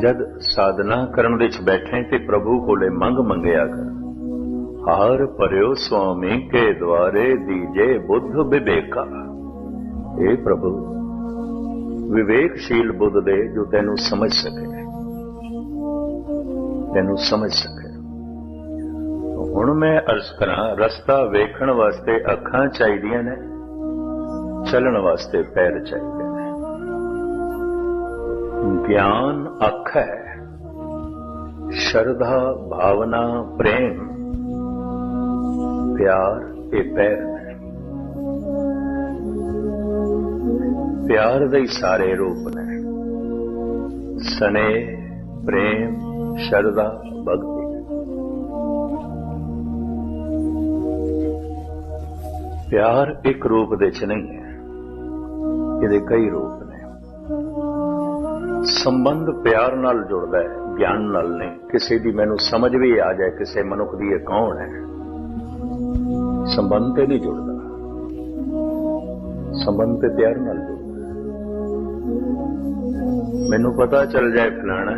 ਜਦ ਸਾਧਨਾ ਕਰਨ ਵਿੱਚ ਬੈਠੇ ਤੇ ਪ੍ਰਭੂ ਕੋਲੇ ਮੰਗ ਮੰਗਿਆ ਕਰ। ਹਾਰ ਭਰਿਓ ਸੁਆਮੀ ਕੇ ਦਵਾਰੇ ਦੀਜੇ ਬੁੱਧ ਵਿਵੇਕਾ। ਏ ਪ੍ਰਭੂ, ਵਿਵੇਕਸ਼ੀਲ ਬੁੱਧ ਦੇ ਜੋ ਤੈਨੂੰ ਸਮਝ ਸਕੇ। ਤੈਨੂੰ ਸਮਝ ਸਕੇ। ਹੁਣ ਮੈਂ ਅਰਜ਼ ਕਰਾਂ, ਰਸਤਾ ਵੇਖਣ ਵਾਸਤੇ ਅੱਖਾਂ ਚਾਹੀਦੀਆਂ ਨੇ, ਚੱਲਣ ਵਾਸਤੇ ਪੈਰ ਚਾਹੀਦੇ। ਨੇ ਗਿਆਨ ਅੱਖ ਹੈ ਸ਼ਰਧਾ ਭਾਵਨਾ ਪ੍ਰੇਮ ਪਿਆਰ ਇਹ ਪੈਰ ਨੇ ਪਿਆਰ ਦੇ ਸਾਰੇ ਰੂਪ ਨੇ ਸਨੇ ਪ੍ਰੇਮ ਸ਼ਰਧਾ ਭਗਤੀ ਪਿਆਰ ਇੱਕ ਰੂਪ ਦੇ ਚ ਨਹੀਂ ਹੈ ਇਹਦੇ ਕਈ ਰੂਪ ਸੰਬੰਧ ਪਿਆਰ ਨਾਲ ਜੁੜਦਾ ਹੈ, ਗਿਆਨ ਨਾਲ ਨਹੀਂ। ਕਿਸੇ ਦੀ ਮੈਨੂੰ ਸਮਝ ਵੀ ਆ ਜਾਏ, ਕਿਸੇ ਮਨੁੱਖ ਦੀ ਇਹ ਕੌਣ ਹੈ? ਸੰਬੰਧ ਤੇ ਨਹੀਂ ਜੁੜਦਾ। ਸੰਬੰਧ ਤੇ ਪਿਆਰ ਨਾਲ ਜੁੜਦਾ ਮੈਨੂੰ ਪਤਾ ਚੱਲ ਜਾਏ ਫਲਾਣਾ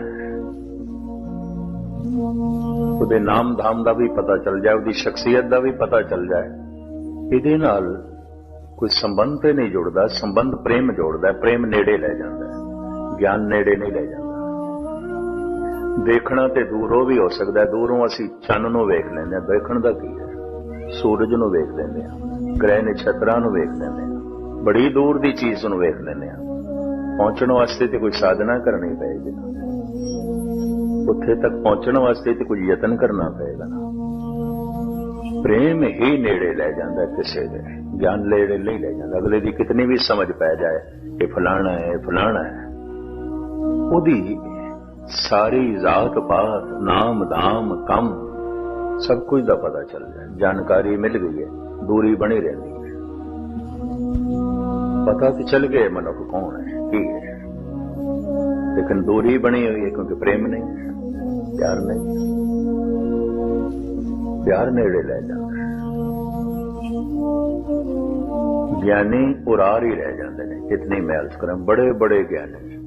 ਉਹਦੇ ਨਾਮ ਧਾਮ ਦਾ ਵੀ ਪਤਾ ਚੱਲ ਜਾਏ, ਉਹਦੀ ਸ਼ਖਸੀਅਤ ਦਾ ਵੀ ਪਤਾ ਚੱਲ ਜਾਏ। ਇਹਦੇ ਨਾਲ ਕੋਈ ਸੰਬੰਧ ਤੇ ਨਹੀਂ ਜੁੜਦਾ, ਸੰਬੰਧ ਪ੍ਰੇਮ ਜੋੜਦਾ ਪ੍ਰੇਮ ਨੇੜੇ ਲੈ ਜਾਂਦਾ ਹੈ। ਗਿਆਨ ਨੇੜੇ ਨਹੀਂ ਲੈ ਜਾਂਦਾ। ਦੇਖਣਾ ਤੇ ਦੂਰੋਂ ਵੀ ਹੋ ਸਕਦਾ ਦੂਰੋਂ ਅਸੀਂ ਚੰਨ ਨੂੰ ਵੇਖ ਲੈਂਦੇ ਹਾਂ। ਦੇਖਣ ਦਾ ਕੀ ਹੈ? ਸੂਰਜ ਨੂੰ ਵੇਖ ਲੈਂਦੇ ਹਾਂ। ਗ੍ਰਹਿ ਨਛਤਰਾਂ ਨੂੰ ਵੇਖ ਲੈਂਦੇ ਹਾਂ। ਬੜੀ ਦੂਰ ਦੀ ਚੀਜ਼ ਨੂੰ ਵੇਖ ਲੈਂਦੇ ਹਾਂ। ਪਹੁੰਚਣ ਵਾਸਤੇ ਤੇ ਕੋਈ ਸਾਧਨਾ ਕਰਨੀ ਪਏਗੀ ਉੱਥੇ ਤੱਕ ਪਹੁੰਚਣ ਵਾਸਤੇ ਤੇ ਕੁਝ ਯਤਨ ਕਰਨਾ ਪਏਗਾ ਨਾ। ਪ੍ਰੇਮ ਹੀ ਨੇੜੇ ਲੈ ਜਾਂਦਾ ਕਿਸੇ ਦੇ। ਗਿਆਨ ਨੇੜੇ ਨਹੀਂ ਲੈ ਜਾਂਦਾ। ਅਗਲੇ ਦੀ ਕਿਤਨੀ ਵੀ ਸਮਝ ਪੈ ਜਾਏ, ਇਹ ਫਲਾਣਾ ਹੈ, ਇਹ ਫਲਾਣਾ ਹੈ। ਉਹਦੀ ਸਾਰੀ ਜ਼ਾਤ ਪਾਤ, ਨਾਮ ਦਾਮ ਕੰਮ ਸਭ ਕੁਝ ਦਾ ਪਤਾ ਚੱਲ ਜਾਏ ਜਾਣਕਾਰੀ ਮਿਲ ਗਈ ਹੈ, ਦੂਰੀ ਬਣੀ ਰਹਿੰਦੀ ਹੈ ਪਤਾ ਤੇ ਚੱਲ ਗਿਆ ਮਨੁੱਖ ਕੌਣ ਹੈ, ਕੀ ਹੈ ਲੇਕਿਨ ਦੂਰੀ ਬਣੀ ਹੋਈ ਹੈ ਕਿਉਂਕਿ ਪ੍ਰੇਮ ਨਹੀਂ ਹੈ ਪਿਆਰ ਨਹੀਂ ਹੈ। ਪਿਆਰ ਨੇੜੇ ਲੈ ਜਾਂਦਾ ਹੈ। ਗਿਆਨੀ ਉਰਾਰ ਹੀ ਰਹਿ ਜਾਂਦੇ ਨੇ ਇਤਨੀ ਮੈਂ ਅਰਜ਼ ਕਰਾਂ ਬੜੇ ਬੜੇ ਗਿਆਨੀ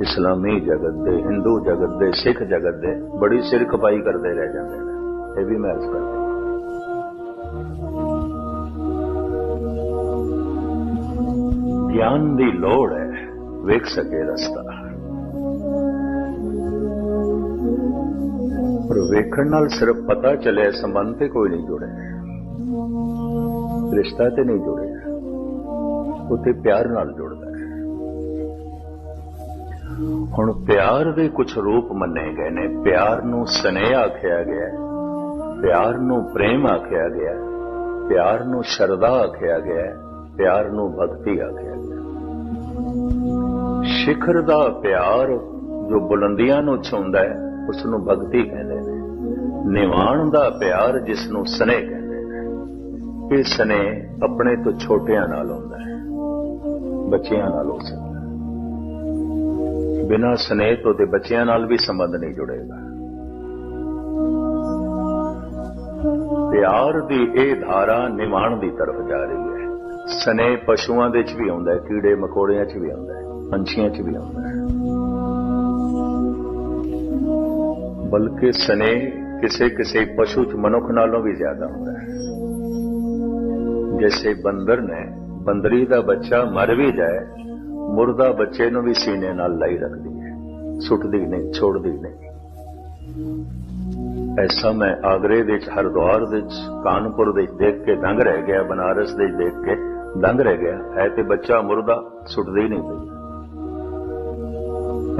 ਇਸਲਾਮੀ ਜਗਤ ਦੇ ਹਿੰਦੂ ਜਗਤ ਦੇ ਸਿੱਖ ਜਗਤ ਦੇ ਬੜੀ ਸਿਰ ਖਪਾਈ ਕਰਦੇ ਰਹਿ ਜਾਂਦੇ ਨੇ ਇਹ ਵੀ ਮੈਂ ਅਰਜ਼ ਕਰਦਾ ਗਿਆਨ ਦੀ ਲੋੜ ਹੈ ਵੇਖ ਸਕੇ ਰਸਤਾ ਪਰ ਵੇਖਣ ਨਾਲ ਸਿਰਫ ਪਤਾ ਚੱਲੇ ਸੰਬੰਧ ਤੇ ਕੋਈ ਨਹੀਂ ਜੁੜਿਆ ਰਿਸ਼ਤਾ ਤੇ ਨਹੀਂ ਜੁੜਿਆ ਉਤੇ ਪਿਆਰ ਨਾਲ ਜੁੜਦਾ ਹੈ ਹੁਣ ਪਿਆਰ ਦੇ ਕੁਝ ਰੂਪ ਮੰਨੇ ਗਏ ਨੇ। ਪਿਆਰ ਨੂੰ ਸਨੇਹ ਆਖਿਆ ਗਿਆ ਪਿਆਰ ਨੂੰ ਪ੍ਰੇਮ ਆਖਿਆ ਗਿਆ ਪਿਆਰ ਨੂੰ ਸ਼ਰਧਾ ਆਖਿਆ ਗਿਆ ਪਿਆਰ ਨੂੰ ਭਗਤੀ ਆਖਿਆ ਗਿਆ ਸਿਖਰ ਦਾ ਪਿਆਰ ਜੋ ਬੁਲੰਦੀਆਂ ਨੂੰ ਛੂੰਦਾ ਹੈ ਉਸ ਨੂੰ ਭਗਤੀ ਕਹਿੰਦੇ ਨੇ। ਨਿਵਾਣ ਦਾ ਪਿਆਰ ਜਿਸ ਨੂੰ ਸਨੇਹ ਕਹਿੰਦੇ ਨੇ। ਇਹ ਸਨੇਹ ਆਪਣੇ ਤੋਂ ਛੋਟਿਆਂ ਨਾਲ ਹੁੰਦਾ ਹੈ। ਬੱਚਿਆਂ ਨਾਲ ਹੋ ਸਕਦਾ ਬਿਨਾਂ ਸਨੇਹ ਤੋਂ ਤੇ ਬੱਚਿਆਂ ਨਾਲ ਵੀ ਸੰਬੰਧ ਨਹੀਂ ਜੁੜੇਗਾ। ਪਿਆਰ ਦੀ ਇਹ ਧਾਰਾ ਨਿਵਾਣ ਦੀ ਤਰਫ ਜਾ ਰਹੀ ਹੈ। ਸਨੇਹ ਪਸ਼ੂਆਂ ਦੇ ਚ ਵੀ ਆਉਂਦਾ ਹੈ, ਕੀੜੇ ਮਕੌੜਿਆਂ ਚ ਵੀ ਆਉਂਦਾ ਹੈ, ਪੰਛੀਆਂ ਚ ਵੀ ਆਉਂਦਾ ਹੈ। ਬਲਕਿ ਸਨੇਹ ਕਿਸੇ ਕਿਸੇ ਪਸ਼ੂ ਚ ਮਨੁੱਖ ਨਾਲੋਂ ਵੀ ਜ਼ਿਆਦਾ ਹੁੰਦਾ ਹੈ। ਜੈਸੇ ਬੰਦਰ ਨੇ, ਬੰਦਰੀ ਦਾ ਬੱਚਾ ਮਰ ਵੀ ਜਾਏ ਮੁਰਦਾ ਬੱਚੇ ਨੂੰ ਵੀ ਸੀਨੇ ਨਾਲ ਲਾਈ ਰੱਖਦੀ ਹੈ। ਸੁੱਟਦੀ ਨਹੀਂ, ਛੋੜਦੀ ਨਹੀਂ। ਐਸਾ ਮੈਂ ਆਗਰੇ ਦੇ ਵਿੱਚ, ਹਰਦੁਆਰ ਦੇ ਵਿੱਚ, ਕਾਨਪੁਰ ਦੇ ਵਿੱਚ ਦੇਖ ਕੇ ਦੰਗ ਰਹਿ ਗਿਆ, ਬਨਾਰਸ ਦੇ ਵਿੱਚ ਦੇਖ ਕੇ ਦੰਗ ਰਹਿ ਗਿਆ। ਹੈ ਤੇ ਬੱਚਾ ਮੁਰਦਾ, ਸੁੱਟਦੀ ਨਹੀਂ ਪਈ।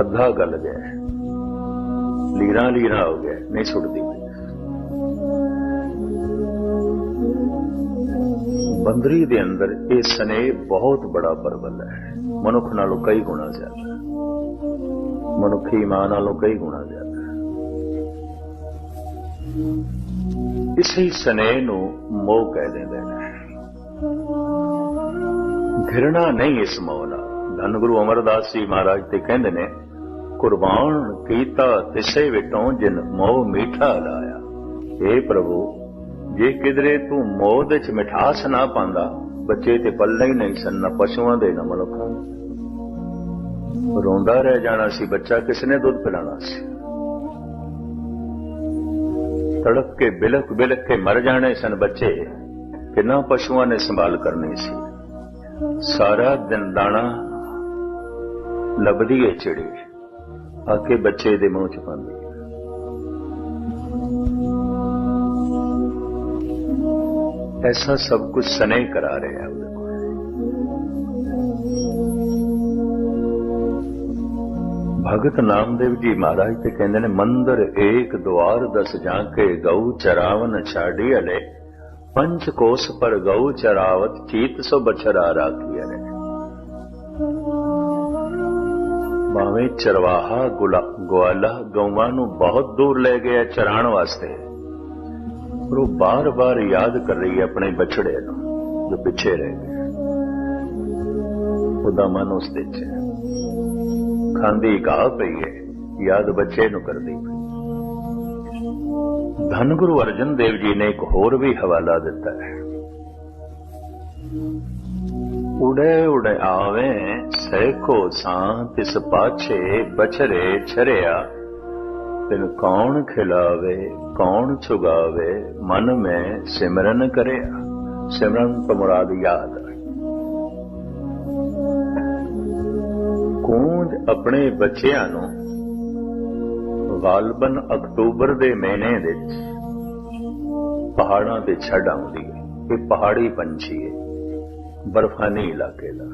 ਅੱਧਾ ਗੱਲ ਗਿਆ। ਹੈ। ਲੀਰਾਂ ਲੀਰਾਂ ਹੋ ਗਿਆ, ਨਹੀਂ ਸੁੱਟਦੀ। ਬੰਦਰੀ ਦੇ ਅੰਦਰ ਇਹ ਸਨੇਹ ਬਹੁਤ ਬੜਾ ਪਰਬਲ ਹੈ। ਮਨੁੱਖ ਨਾਲੋਂ ਕਈ ਗੁਣਾ ਜ਼ਿਆਦਾ। ਮਨੁੱਖੀ ਮਾਂ ਨਾਲੋਂ ਕਈ ਗੁਣਾ ਜ਼ਿਆਦਾ। ਇਸੇ ਸਨੇਹ ਨੂੰ ਮੋਹ ਕਹਿ ਦਿੰਦੇ ਨੇ। ਘਿਰਣਾ ਨਹੀਂ ਇਸ ਮੋਹ ਨਾਲ। ਧੰਨ ਗੁਰੂ ਅਮਰਦਾਸ ਜੀ ਮਹਾਰਾਜ ਤੇ ਕਹਿੰਦੇ ਨੇ, ਕੁਰਬਾਨ ਕੀਤਾ ਤਿਸੇ ਵਿਟੋਂ ਜਿਨ ਮੋਹ ਮੀਠਾ ਲਾਇਆ। ਏ ਪ੍ਰਭੂ ਜੇ ਕਿਧਰੇ ਤੂੰ ਮੋਹ ਦੇ ਚ ਮਿਠਾਸ ਨਾ ਪਾਉਂਦਾ, ਬੱਚੇ ਤੇ ਪੱਲੇ ਹੀ ਨਹੀਂ ਸਨ, ਨਾ ਪਸ਼ੂਆਂ ਦੇ, ਨਾ ਮਨੁੱਖਾਂ ਦੇ। ਰੋਂਦਾ ਰਹਿ ਜਾਣਾ ਸੀ, ਬੱਚਾ ਕਿਸਨੇ ਦੁੱਧ ਪਿਲਾਣਾ ਸੀ? ਤੜਪ ਕੇ ਬਿਲਕ ਬਿਲਕ ਕੇ ਮਰ ਜਾਣੇ ਸਨ ਬੱਚੇ, ਕਿੰਨਾ ਪਸ਼ੂਆਂ ਨੇ ਸੰਭਾਲ ਕਰਨੀ ਸੀ। ਸਾਰਾ ਦਿਨ ਦਾਣਾ ਲੱਭਦੀ ਏ ਚਿੜੀ ਆ ਕੇ ਬੱਚੇ ਦੇ ਮੂੰਹ ਚ ਪਾਉਂਦੀ ਹੈ। ਐਸਾ ਸਭ ਕੁਝ ਸਨੇ ਕਰਾ ਰਹੇ ਆ ਉਹਦੇ ਕੋਲ ਭਗਤ ਨਾਮਦੇਵ ਜੀ ਮਹਾਰਾਜ ਤੇ ਕਹਿੰਦੇ ਨੇ ਮੰਦਰ ਏਕ ਦੁਆਰ ਦਸ ਜਾਂਕੇ ਗਊ ਚਰਾਵਨ ਛਾੜੀ ਅਲੇ ਪੰਜ ਕੋਸ ਪਰ ਗਊ ਚਰਾਵਤ ਚੀਤ ਸੋ ਬਛਰਾ ਰਾਖੀ ਅਲੇ ਭਾਵੇਂ ਚਰਵਾਹਾ ਗੁਲਾ ਗਵਾਲਾ ਗਊਆਂ ਨੂੰ ਬਹੁਤ ਦੂਰ ਲੈ ਗਿਆ ਚਰਾਣ ਵਾਸਤੇ ਪਰ ਉਹ ਬਾਰ-ਬਾਰ ਯਾਦ ਕਰ ਰਹੀ ਹੈ ਆਪਣੇ ਬਛੜੇ ਨੂੰ, ਜੋ ਪਿੱਛੇ ਰਹਿ ਗਿਆ ਉਹਦਾ ਮਨ ਉਸ ਦੇ ਚ ਖਾਂਦੀ ਘਾਹ ਪਈ ਹੈ, ਯਾਦ ਬੱਚੇ ਨੂੰ ਕਰਦੀ ਪਈ ਧੰਨ ਗੁਰੂ ਅਰਜਨ ਦੇਵ ਜੀ ਨੇ ਇੱਕ ਹੋਰ ਵੀ ਹਵਾਲਾ ਦਿੱਤਾ ਹੈ। ਉੜੇ ਉੜੇ ਆਵੇ ਸੈਕੋ ਸਾਂ ਤਿਸ ਪਾਛੇ ਬਛਰੇ ਛਰਿਆ ਤੈਨੂੰ ਕੌਣ ਖਿਲਾਵੇ, ਕੌਣ ਛੁਗਾਵੇ ਮਨ ਮੈਂ ਸਿਮਰਨ ਕਰਿਆ। ਸਿਮਰਨ ਤੋਂ ਮੁਰਾਦ ਯਾਦ ਹੈ ਕੂੰਜ ਆਪਣੇ ਬੱਚਿਆਂ ਨੂੰ ਗਾਲਬਨ ਅਕਤੂਬਰ ਦੇ ਮਹੀਨੇ ਵਿੱਚ ਪਹਾੜਾਂ ਤੇ ਛੱਡ ਆਉਂਦੀ ਹੈ। ਇਹ ਪਹਾੜੀ ਪੰਛੀ ਹੈ, ਬਰਫਾਨੀ ਇਲਾਕੇ ਦਾ।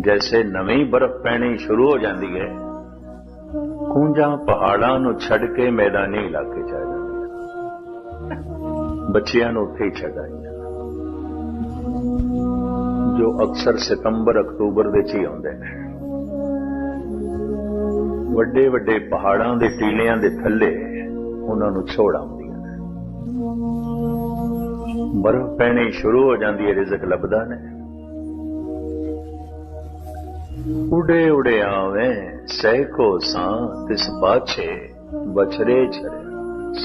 ਜੈਸੇ ਨਵੀਂ ਬਰਫ਼ ਪੈਣੀ ਸ਼ੁਰੂ ਹੋ ਜਾਂਦੀ ਹੈ ਕੂੰਜਾਂ ਪਹਾੜਾਂ ਨੂੰ ਛੱਡ ਕੇ ਮੈਦਾਨੀ ਇਲਾਕੇ ਚ ਆ ਜਾਂਦੀਆਂ। ਬੱਚਿਆਂ ਨੂੰ ਉੱਥੇ ਹੀ ਛੱਡ ਆਈਆਂ। ਜੋ ਅਕਸਰ ਸਤੰਬਰ, ਅਕਤੂਬਰ ਦੇ ਚ ਹੀ ਆਉਂਦੇ ਨੇ। ਵੱਡੇ ਵੱਡੇ ਪਹਾੜਾਂ ਦੇ ਟੀਲਿਆਂ ਦੇ ਥੱਲੇ ਉਹਨਾਂ ਨੂੰ ਛੋੜ ਆਉਂਦੀਆਂ ਨੇ। ਬਰਫ਼ ਪੈਣੀ ਸ਼ੁਰੂ ਹੋ ਜਾਂਦੀ ਹੈ, ਰਿਜ਼ਕ ਲੱਭਦਾ ਨੇ ਉਡੇ ਉਡੇ ਆਵੇ, ਸੈਕੋ ਸਾਂ ਤਿਸ ਬਾਛੇ ਬਛਰੇ ਛਰੇ।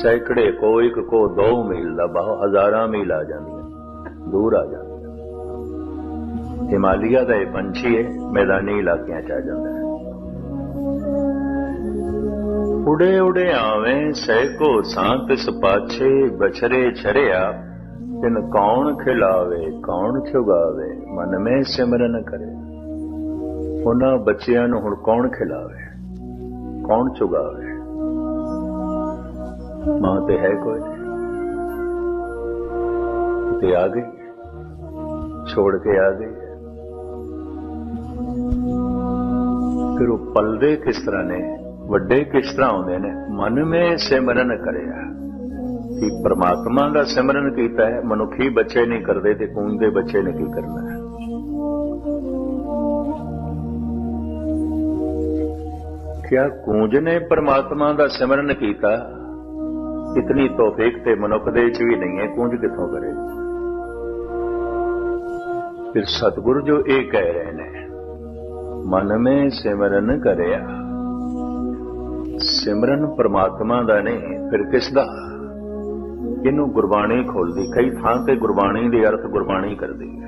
ਸੈਕੜੇ ਕੋ ਇੱਕ ਕੋ ਦੋ ਮੀਲ ਦਾ ਬਹੁ, ਹਜ਼ਾਰਾਂ ਮੀਲ ਆ ਜਾਂਦੀਆਂ, ਦੂਰ ਆ ਜਾਂਦੀਆਂ। ਹਿਮਾਲਿਆ ਦਾ ਇਹ ਪੰਛੀ ਹੈ ਮੈਦਾਨੀ ਇਲਾਕਿਆਂ ਚ ਆ ਜਾਂਦਾ ਹੈ। ਉਡੇ ਉਡੇ ਆਵੇ, ਸੈਕੋ ਸਾਂ ਤਿਸ ਪਾਛੇ ਬਛਰੇ ਛਰਿਆ ਤਿਨ ਕੌਣ ਖਿਲਾਵੇ, ਕੌਣ ਛੁਗਾਵੇ ਮਨ ਮੈਂ ਸਿਮਰਨ ਕਰੇ। ਉਹਨਾਂ ਬੱਚਿਆਂ ਨੂੰ ਹੁਣ ਕੌਣ ਖਿਲਾਵੇ? ਕੌਣ ਚੁਗਾਵੇ? ਮਾਂ ਤੇ ਹੈ ਕੋਈ ਤੇ ਆ ਗਈ। ਛੋੜ ਕੇ ਆ ਗਈ ਫਿਰ ਉਹ ਪਲਦੇ ਕਿਸ ਤਰ੍ਹਾਂ ਨੇ? ਵੱਡੇ ਕਿਸ ਤਰ੍ਹਾਂ ਹੁੰਦੇ ਨੇ? ਮਨ ਮੇ ਸਿਮਰਨ ਕਰਿਆ। ਕਿ ਪ੍ਰਮਾਤਮਾ ਦਾ ਸਿਮਰਨ ਕੀਤਾ ਹੈ? ਮਨੁੱਖੀ ਬੱਚੇ ਨਹੀਂ ਕਰਦੇ ਤੇ ਕੂਨ ਦੇ ਬੱਚੇ ਨੇ ਕੀ ਕਰਨਾ ਹੈ? ਕਿਆ ਕੂੰਜ ਨੇ ਪਰਮਾਤਮਾ ਦਾ ਸਿਮਰਨ ਕੀਤਾ। ਇਤਨੀ ਤੋਫੀਕ ਤੇ ਮਨੁੱਖ ਦੇ ਵਿੱਚ ਵੀ ਨਹੀਂ ਹੈ ਕੂੰਜ ਕਿੱਥੋਂ ਕਰੇ? ਫਿਰ ਸਤਿਗੁਰੂ ਜੋ ਇਹ ਕਹਿ ਰਹੇ ਨੇ, ਮਨ ਮੇ ਸਿਮਰਨ ਕਰਿਆ। ਸਿਮਰਨ ਪਰਮਾਤਮਾ ਦਾ ਨਹੀਂ, ਫਿਰ ਕਿਸ ਦਾ? ਇਹਨੂੰ ਗੁਰਬਾਣੀ ਖੋਲਦੀ, ਕਈ ਥਾਂ ਤੇ ਗੁਰਬਾਣੀ ਦੇ ਅਰਥ ਗੁਰਬਾਣੀ ਕਰਦੀ ਹੈ।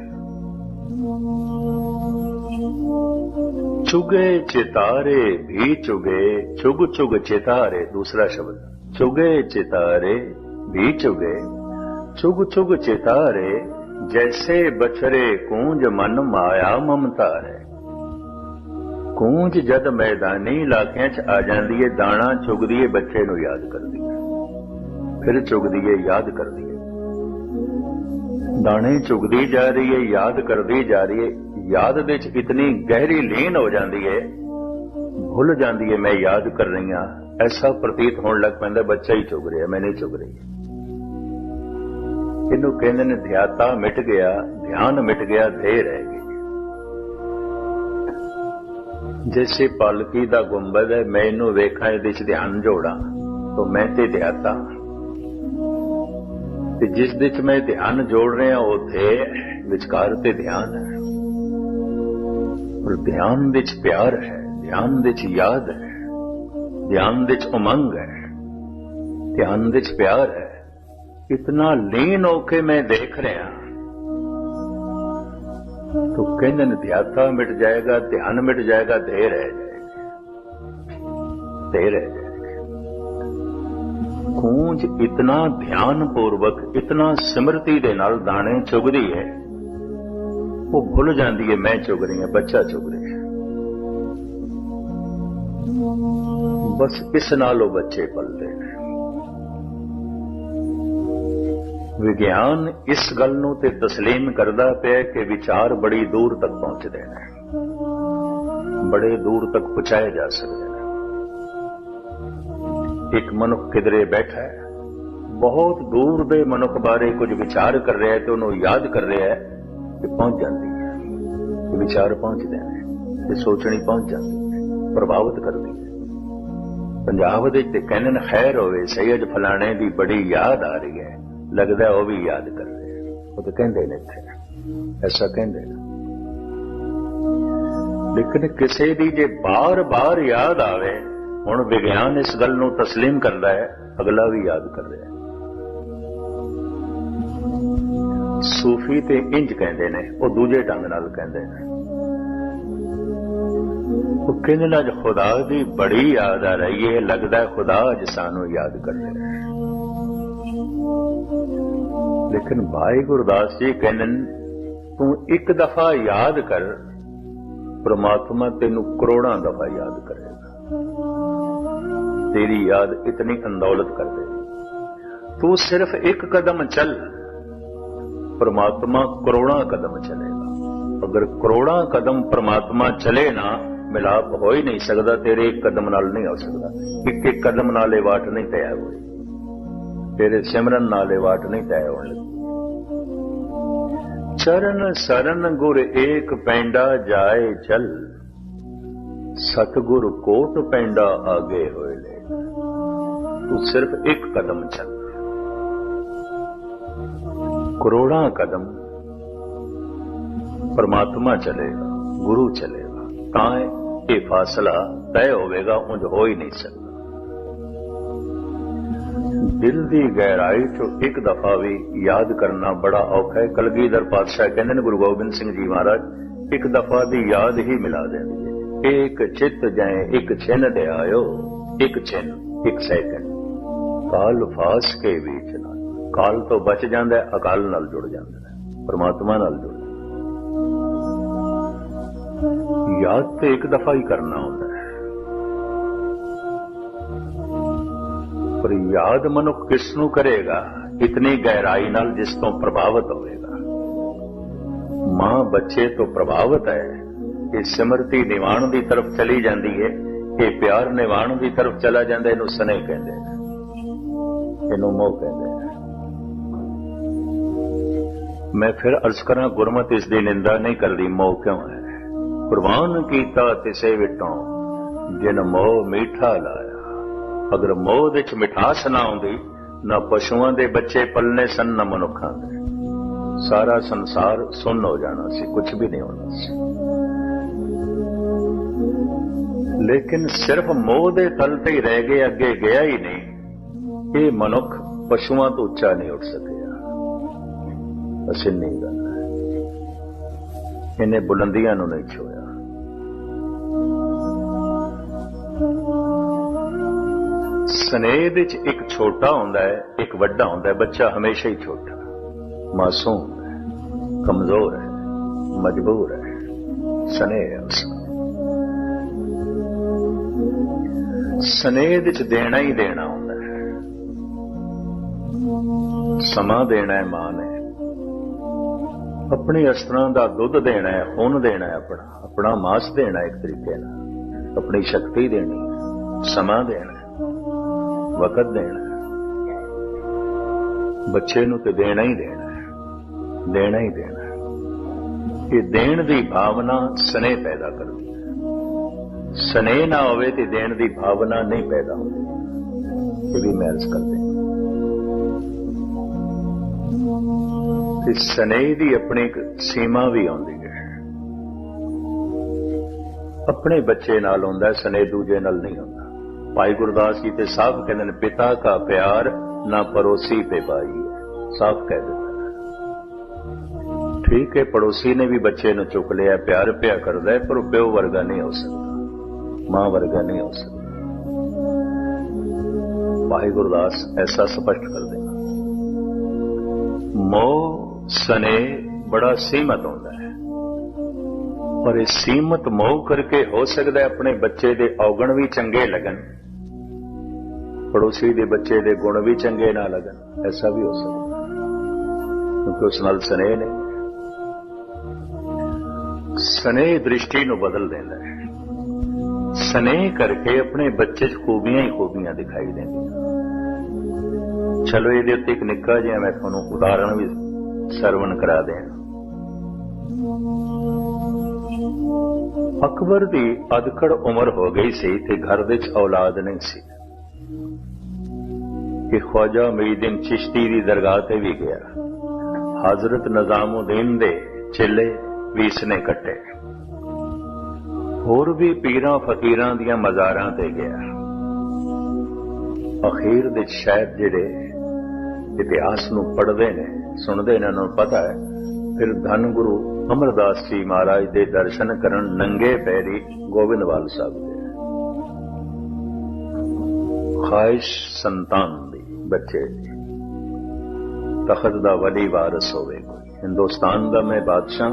ਚੁਗੇ ਚਿਤਾਰੇ ਵੀ ਚੁਗੇ ਚੁਗ ਚੁਗ ਚਿਤਾਰੇ ਦੂਸਰਾ ਸ਼ਬਦ ਚੁਗੇ ਚਿਤਾਰੇ ਵੀ ਚੁਗੇ ਚੁਗ ਚੁਗ ਚਿਤਾਰੇ ਜੈਸੇ ਬਛਰੇ ਕੂੰਜ ਮਨ ਮਾਇਆ ਮਮਤਾ ਹੈ ਕੂੰਜ ਜਦ ਮੈਦਾਨੀ ਇਲਾਕਿਆਂ 'ਚ ਆ ਜਾਂਦੀ ਹੈ ਦਾਣਾ ਚੁਗਦੀ ਹੈ ਬੱਚੇ ਨੂੰ ਯਾਦ ਕਰਦੀ ਹੈ ਫਿਰ ਚੁਗਦੀ ਏ ਯਾਦ ਕਰਦੀ ਹੈ ਦਾਣੇ ਚੁਗਦੀ ਜਾ ਰਹੀ ਹੈ ਯਾਦ ਕਰਦੀ ਜਾ ਰਹੀ ਏ ਯਾਦ ਵਿੱਚ ਇਤਨੀ ਗਹਿਰੀ ਲੀਨ ਹੋ ਜਾਂਦੀ ਹੈ ਭੁੱਲ ਜਾਂਦੀ ਹੈ ਮੈਂ ਯਾਦ ਕਰ ਰਹੀ ਹਾਂ। ਐਸਾ ਪ੍ਰਤੀਤ ਹੋਣ ਲੱਗ ਪੈਂਦਾ, ਬੱਚਾ ਹੀ ਚੁਗ ਰਿਹਾ, ਮੈਂ ਨਹੀਂ ਚੁਗ ਰਹੀ। ਇਹਨੂੰ ਕਹਿੰਦੇ ਨੇ, ਧਿਆਤਾ ਮਿਟ ਗਿਆ, ਧਿਆਨ ਮਿਟ ਗਿਆ ਦੇ ਰਹਿ ਗਈ। ਜੈਸੇ ਪਾਲਕੀ ਦਾ ਗੁੰਬਦ ਹੈ, ਮੈਂ ਇਹਨੂੰ ਵੇਖਾਂ, ਇਹਦੇ ਚ ਧਿਆਨ ਜੋੜਾਂ, ਤਾਂ ਮੈਂ ਤੇ ਧਿਆਤਾ ਤੇ ਜਿਸ ਵਿੱਚ ਮੈਂ ਧਿਆਨ ਜੋੜ ਰਿਹਾ ਉਥੇ ਵਿਚਕਾਰ ਤੇ ਧਿਆਨ ਹੈ। ਪਰ ਧਿਆਨ ਵਿੱਚ ਪਿਆਰ ਹੈ, ਧਿਆਨ ਵਿੱਚ ਯਾਦ ਹੈ, ਧਿਆਨ ਵਿੱਚ ਉਮੰਗ ਹੈ, ਧਿਆਨ ਵਿੱਚ ਪਿਆਰ ਹੈ। ਇਤਨਾ ਲੀਨ ਹੋ ਕੇ ਮੈਂ ਦੇਖ ਰਿਹਾ। तो ਕਹਿੰਦੇ ਨੇ, ਧਿਆਤਾ ਮਿਟ ਜਾਏਗਾ, ਧਿਆਨ ਮਿਟ ਜਾਏਗਾ ਦੇਰ ਹੈ ਦੇਰ ਹੈ ਰਹਿ ਗੂੰਜ ਇਤਨਾ ਧਿਆਨ ਪੂਰਵਕ ਇਤਨਾ ਸਿਮਰਤੀ ਦੇ ਨਾਲ ਦਾਣੇ ਚੁਗਦੀ ਹੈ। ਉਹ ਭੁੱਲ ਜਾਂਦੀ ਹੈ ਮੈਂ ਚੁਗ ਰਹੀ ਹਾਂ ਬੱਚਾ ਚੁਗ ਰਿਹਾ ਹੈ ਬਸ ਇਸ ਨਾਲ ਉਹ ਬੱਚੇ ਪਲਦੇ ਨੇ ਵਿਗਿਆਨ ਇਸ ਗੱਲ ਨੂੰ ਤੇ تسلیم ਕਰਦਾ ਪਿਆ ਕਿ ਵਿਚਾਰ ਬੜੀ ਦੂਰ ਤੱਕ ਪਹੁੰਚਦੇ ਨੇ ਬੜੇ ਦੂਰ ਤੱਕ ਪਹੁੰਚਾਏ ਜਾ ਸਕਦੇ ਨੇ ਇੱਕ ਮਨੁੱਖ ਕਿਧਰੇ ਬੈਠਾ ਹੈ ਬਹੁਤ ਦੂਰ ਦੇ ਮਨੁੱਖ ਬਾਰੇ ਕੁਝ ਵਿਚਾਰ ਕਰ ਰਿਹਾ ਹੈ ਤੇ ਉਹਨੂੰ ਯਾਦ ਕਰ ਰਿਹਾ ਹੈ ਕਿ ਪਹੁੰਚ ਜਾਂਦੀ ਹੈ ਇਹ ਵਿਚਾਰ ਪਹੁੰਚਦੇ ਨੇ ਤੇ ਸੋਚਣੀ ਪਹੁੰਚ ਜਾਂਦੀ ਹੈ ਪ੍ਰਭਾਵਿਤ ਕਰਦੀ ਹੈ ਪੰਜਾਬ ਦੇ ਤੇ ਕਹਿੰਦੇ ਨੇ ਖੈਰ ਹੋਵੇ ਸੈਯਦ ਫਲਾਣੇ ਦੀ ਬੜੀ ਯਾਦ ਆ ਰਹੀ ਹੈ ਲੱਗਦਾ ਉਹ ਵੀ ਯਾਦ ਕਰ ਰਹੇ ਉਹ ਤਾਂ ਕਹਿੰਦੇ ਨੇ ਇੱਥੇ ਐਸਾ ਕਹਿੰਦੇ ਨੇ ਲੇਕਿਨ ਕਿਸੇ ਦੀ ਜੇ ਬਾਰ-ਬਾਰ ਯਾਦ ਆਵੇ ਹੁਣ ਵਿਗਿਆਨ ਇਸ ਗੱਲ ਨੂੰ تسلیم ਕਰਦਾ ਹੈ ਅਗਲਾ ਵੀ ਯਾਦ ਕਰ ਰਿਹਾ ਹੈ ਸੂਫੀ ਤੇ ਇੰਜ ਕਹਿੰਦੇ ਨੇ, ਉਹ ਦੂਜੇ ਢੰਗ ਨਾਲ ਕਹਿੰਦੇ ਨੇ। ਉਹ ਕਹਿੰਦੇ ਨੇ ਅੱਜ ਖੁਦਾ ਦੀ ਬੜੀ ਯਾਦ ਆ ਰਹੀ ਹੈ ਲੱਗਦਾ ਖੁਦਾ ਅੱਜ ਸਾਨੂੰ ਯਾਦ ਕਰ ਰਿਹਾ ਹੈ ਲੇਕਿਨ ਭਾਈ ਗੁਰਦਾਸ ਜੀ ਕਹਿੰਦੇ ਤੂੰ ਇੱਕ ਦਫਾ ਯਾਦ ਕਰ, ਪ੍ਰਮਾਤਮਾ ਤੈਨੂੰ ਕਰੋੜਾਂ ਦਫਾ ਯਾਦ ਕਰੇਗਾ। ਤੇਰੀ ਯਾਦ ਇਤਨੀ ਅੰਦੌਲਤ ਕਰ ਦੇ ਤੂੰ ਸਿਰਫ ਇੱਕ ਕਦਮ ਚੱਲ ਪ੍ਰਮਾਤਮਾ ਕਰੋੜਾਂ ਕਦਮ ਚਲੇਗਾ। ਅਗਰ ਕਰੋੜਾਂ ਕਦਮ ਪ੍ਰਮਾਤਮਾ ਚਲੇ ਨਾ, ਮਿਲਾਪ ਹੋ ਹੀ ਨਹੀਂ ਸਕਦਾ, ਤੇਰੇ ਇੱਕ ਕਦਮ ਨਾਲ ਨਹੀਂ ਹੋ ਸਕਦਾ। ਇੱਕ ਇੱਕ ਕਦਮ ਨਾਲ ਇਹ ਵਾਟ ਨਹੀਂ ਤੈਅ ਹੋਈ। ਤੇਰੇ ਸਿਮਰਨ ਨਾਲ ਇਹ ਵਾਟ ਨਹੀਂ ਤੈਅ ਹੋਣ ਲੱਗੀ। ਚਰਨ ਸਰਨ ਗੁਰ ਏਕ ਪੈਂਡਾ ਜਾਏ ਚਲ ਸਤਗੁਰ ਕੋਟ ਪੈਂਡਾ ਆਗੇ ਹੋਏ ਲੈ। ਤੂੰ ਸਿਰਫ ਇੱਕ ਕਦਮ ਚੱਲ। ਕਰੋੜਾਂ ਕਦਮ ਪਰਮਾਤਮਾ ਚਲੇਗਾ, ਗੁਰੂ ਚਲੇਗਾ, ਤਾਂ ਇਹ ਫਾਸਲਾ ਤੈਅ ਹੋਵੇਗਾ, ਉਂਝ ਹੋ ਹੀ ਨਹੀਂ ਸਕਦਾ। ਦਿਲ ਦੀ ਗਹਿਰਾਈ ਚੋਂ ਇੱਕ ਦਫਾ ਵੀ ਯਾਦ ਕਰਨਾ ਬੜਾ ਔਖਾ ਹੈ। ਕਲਗੀਧਰ ਪਾਤਸ਼ਾਹ ਕਹਿੰਦੇ ਨੇ, ਗੁਰੂ ਗੋਬਿੰਦ ਸਿੰਘ ਜੀ ਮਹਾਰਾਜ, ਇੱਕ ਦਫਾ ਦੀ ਯਾਦ ਹੀ ਮਿਲਾ ਦਿੰਦੀ ਹੈ। ਇੱਕ ਚਿੱਤ ਜਾਏ, ਇੱਕ ਛਿਨ ਦੇ ਆਇਓ, ਇੱਕ ਛਿਨ, ਇੱਕ ਸੈਕਿੰਡ। ਕਾਲ ਫਾਸ ਕੇ ਵਿੱਚ ਨਾ ਕਾਲ ਤੋਂ ਬਚ ਜਾਂਦਾ ਹੈ, ਅਕਾਲ ਨਾਲ ਜੁੜ ਜਾਂਦਾ ਹੈ, ਪਰਮਾਤਮਾ ਨਾਲ ਜੁੜ ਯਾਦ ਤੇ ਇੱਕ ਦਫਾ ਹੀ ਕਰਨਾ ਹੁੰਦਾ ਹੈ। ਪਰ ਯਾਦ ਮਨੁੱਖ ਕਿਸ ਨੂੰ ਕਰੇਗਾ? ਇਤਨੀ ਗਹਿਰਾਈ ਨਾਲ ਜਿਸ ਤੋਂ ਪ੍ਰਭਾਵਿਤ ਹੋਵੇਗਾ। ਮਾਂ ਬੱਚੇ ਤੋਂ ਪ੍ਰਭਾਵਿਤ ਹੈ। ਇਹ ਸਿਮਰਤੀ ਨਿਵਾਣ ਦੀ ਤਰਫ ਚਲੀ ਜਾਂਦੀ ਹੈ। ਇਹ ਪਿਆਰ ਨਿਵਾਣ ਦੀ ਤਰਫ ਚਲਾ ਜਾਂਦਾ ਇਹਨੂੰ ਸਨੇਹ ਕਹਿੰਦੇ ਨੇ। ਇਹਨੂੰ ਮੋਹ ਕਹਿੰਦੇ ਮੈਂ ਫਿਰ ਅਰਜ਼ ਕਰਾਂ, ਗੁਰਮਤਿ ਇਸ ਦੀ ਨਿੰਦਾ ਨਹੀਂ ਕਰਦੀ, ਮੋਹ ਕਿਉਂ ਹੈ? ਕੁਰਬਾਨ ਕੀਤਾ ਤਿਸੇ ਵਿਟੋਂ, ਜਿਨ ਮੋਹ ਮੀਠਾ ਲਾਇਆ। ਅਗਰ ਮੋਹ ਵਿੱਚ ਮਿਠਾਸ ਨਾ ਆਉਂਦੀ ਨਾ ਪਸ਼ੂਆਂ ਦੇ ਬੱਚੇ ਪਲਨੇ ਸਨ, ਨਾ ਮਨੁੱਖਾਂ ਦੇ। ਸਾਰਾ ਸੰਸਾਰ ਸੁੰਨ ਹੋ ਜਾਣਾ ਸੀ ਕੁਝ ਵੀ ਨਹੀਂ ਹੋਣਾ ਸੀ। ਲੇਕਿਨ ਸਿਰਫ ਮੋਹ ਦੇ ਤਲ ਤੇ ਹੀ ਰਹਿ ਗਏ, ਅੱਗੇ ਗਿਆ ਹੀ ਨਹੀਂ। ਇਹ ਮਨੁੱਖ ਪਸ਼ੂਆਂ ਤੋਂ ਉੱਚਾ ਨਹੀਂ ਉੱਠ ਸਕੇ। ਅਸਿੰਨੀ ਗੱਲ ਹੈ। ਇਹਨੇ ਬੁਲੰਦੀਆਂ ਨੂੰ ਨਹੀਂ ਛੋਇਆ ਸਨੇਹ ਵਿੱਚ ਇੱਕ ਛੋਟਾ ਹੁੰਦਾ ਹੈ, ਇੱਕ ਵੱਡਾ ਹੁੰਦਾ ਹੈ, ਬੱਚਾ ਹਮੇਸ਼ਾ ਹੀ ਛੋਟਾ ਮਾਸੂਮ ਹੈ, ਕਮਜ਼ੋਰ ਹੈ, ਮਜਬੂਰ ਹੈ। ਸਨੇਹ ਹੈ ਉਸ ਸਨੇਹ ਵਿੱਚ ਦੇਣਾ ਹੀ ਦੇਣਾ ਹੁੰਦਾ ਹੈ। ਸਮਾਂ ਦੇਣਾ ਹੈ ਮਾਂ ਨੇ। ਆਪਣੇ ਅਸਤਰਾਂ ਦਾ ਦੁੱਧ ਦੇਣਾ ਹੈ ਖੂਨ ਦੇਣਾ ਹੈ ਆਪਣਾ। ਆਪਣਾ ਮਾਸ ਦੇਣਾ ਇੱਕ ਤਰੀਕੇ ਨਾਲ। ਆਪਣੀ ਸ਼ਕਤੀ ਦੇਣੀ ਸਮਾਂ ਦੇਣਾ ਵਕਤ ਦੇਣਾ ਬੱਚੇ ਨੂੰ ਤੇ ਦੇਣਾ ਹੀ ਦੇਣਾ ਦੇਣਾ ਹੀ ਦੇਣਾ ਹੈ। ਇਹ ਦੇਣ ਦੀ ਭਾਵਨਾ ਸਨੇਹ ਪੈਦਾ ਕਰਦੀ ਹੈ। ਸਨੇਹ ਨਾ ਹੋਵੇ ਤੇ ਦੇਣ ਦੀ ਭਾਵਨਾ ਨਹੀਂ ਪੈਦਾ ਹੁੰਦੀ। ਇਹ ਵੀ ਮੈਰਜ ਕਰਦੇ ਤੇ ਸਨੇਹ ਦੀ ਆਪਣੀ ਸੀਮਾ ਵੀ ਆਉਂਦੀ ਹੈ। ਆਪਣੇ ਬੱਚੇ ਨਾਲ ਹੁੰਦਾ ਸਨੇਹ ਦੂਜੇ ਨਾਲ ਨਹੀਂ ਹੁੰਦਾ। ਭਾਈ ਗੁਰਦਾਸ ਜੀ ਤੇ ਸਾਫ਼ ਕਹਿੰਦੇ ਨੇ, ਪਿਤਾ ਦਾ ਪਿਆਰ ਨਾ ਪਰੋਸੀ ਤੇ ਪਾਈ ਹੈ। ਸਾਫ਼ ਕਹਿ ਦਿੱਤਾ ਠੀਕ ਹੈ, ਪੜੋਸੀ ਨੇ ਵੀ ਬੱਚੇ ਨੂੰ ਚੁੱਕ ਲਿਆ, ਪਿਆਰ ਪਿਆ ਕਰਦਾ ਹੈ, ਪਰ ਉਹ ਪਿਓ ਵਰਗਾ ਨਹੀਂ ਹੋ ਸਕਦਾ। ਮਾਂ ਵਰਗਾ ਨਹੀਂ ਹੋ ਸਕਦਾ। ਭਾਈ ਗੁਰਦਾਸ ਐਸਾ ਸਪਸ਼ਟ ਕਰਦੇ ਹਨ ਮੋਹ ਸਨੇ ਬੜਾ ਸੀਮਤ ਹੁੰਦਾ ਹੈ। ਪਰ ਇਹ ਸੀਮਤ ਮੋਹ ਕਰਕੇ ਹੋ ਸਕਦਾ ਆਪਣੇ ਬੱਚੇ ਦੇ ਔਗਣ ਵੀ ਚੰਗੇ ਲੱਗਣ। ਪੜੋਸੀ ਦੇ ਬੱਚੇ ਦੇ ਗੁਣ ਵੀ ਚੰਗੇ ਨਾ ਲੱਗਣ। ਐਸਾ ਵੀ ਹੋ ਸਕਦਾ ਕਿਉਂਕਿ ਉਸ ਨਾਲ ਸਨੇਹ ਨੇ। ਸਨੇਹ ਦ੍ਰਿਸ਼ਟੀ ਨੂੰ ਬਦਲ ਦਿੰਦਾ ਹੈ। ਸਨੇਹ ਕਰਕੇ ਆਪਣੇ ਬੱਚੇ 'ਚ ਖੂਬੀਆਂ ਹੀ ਖੂਬੀਆਂ ਦਿਖਾਈ ਦਿੰਦੀਆਂ ਚਲੋ, ਇਹਦੇ ਉੱਤੇ ਇੱਕ ਨਿੱਕਾ ਜਿਹਾ ਮੈਂ ਤੁਹਾਨੂੰ ਉਦਾਹਰਣ ਵੀ ਸਰਵਣ ਕਰਾ ਦਿਆਂ ਅਕਬਰ ਦੀ ਅਦਕੜ ਉਮਰ ਹੋ ਗਈ ਸੀ ਤੇ ਘਰ ਵਿੱਚ ਔਲਾਦ ਨਹੀਂ ਸੀ। ਕਿ ਖਵਾਜਾ ਮਈਦੀਨ ਚਿਸ਼ਤੀ ਦੀ ਦਰਗਾਹ ਤੇ ਵੀ ਗਿਆ। ਹਜ਼ਰਤ ਨਿਜ਼ਾਮਉਦੀਨ ਦੇ ਚੇਲੇ ਵੀ ਇਸਨੇ ਕੱਟੇ। ਹੋਰ ਵੀ ਪੀਰਾਂ ਫਕੀਰਾਂ ਦੀਆਂ ਮਜ਼ਾਰਾਂ ਤੇ ਗਿਆ। ਅਖੀਰ ਦੇ ਸ਼ਾਇਦ ਜਿਹੜੇ ਇਤਿਹਾਸ ਨੂੰ ਪੜ੍ਹਦੇ ਨੇ ਸੁਣਦੇ ਇਹਨਾਂ ਨੂੰ ਪਤਾ ਹੈ। ਫਿਰ ਧੰਨ ਗੁਰੂ ਅਮਰਦਾਸ ਜੀ ਮਹਾਰਾਜ ਦੇ ਦਰਸ਼ਨ ਕਰਨ ਨੰਗੇ ਪੈਰੀ ਗੋਬਿੰਦਵਾਲ ਸਾਹਿਬ ਦੇ। ਖਾਇਸ਼ ਸੰਤਾਨ ਦੀ ਬੱਚੇ ਦੀ। ਤਖਤ ਦਾ ਵਲੀ ਵਾਰਸ ਹੋਵੇ ਕੋਈ। ਹਿੰਦੁਸਤਾਨ ਦਾ ਮੈਂ ਬਾਦਸ਼ਾਹ,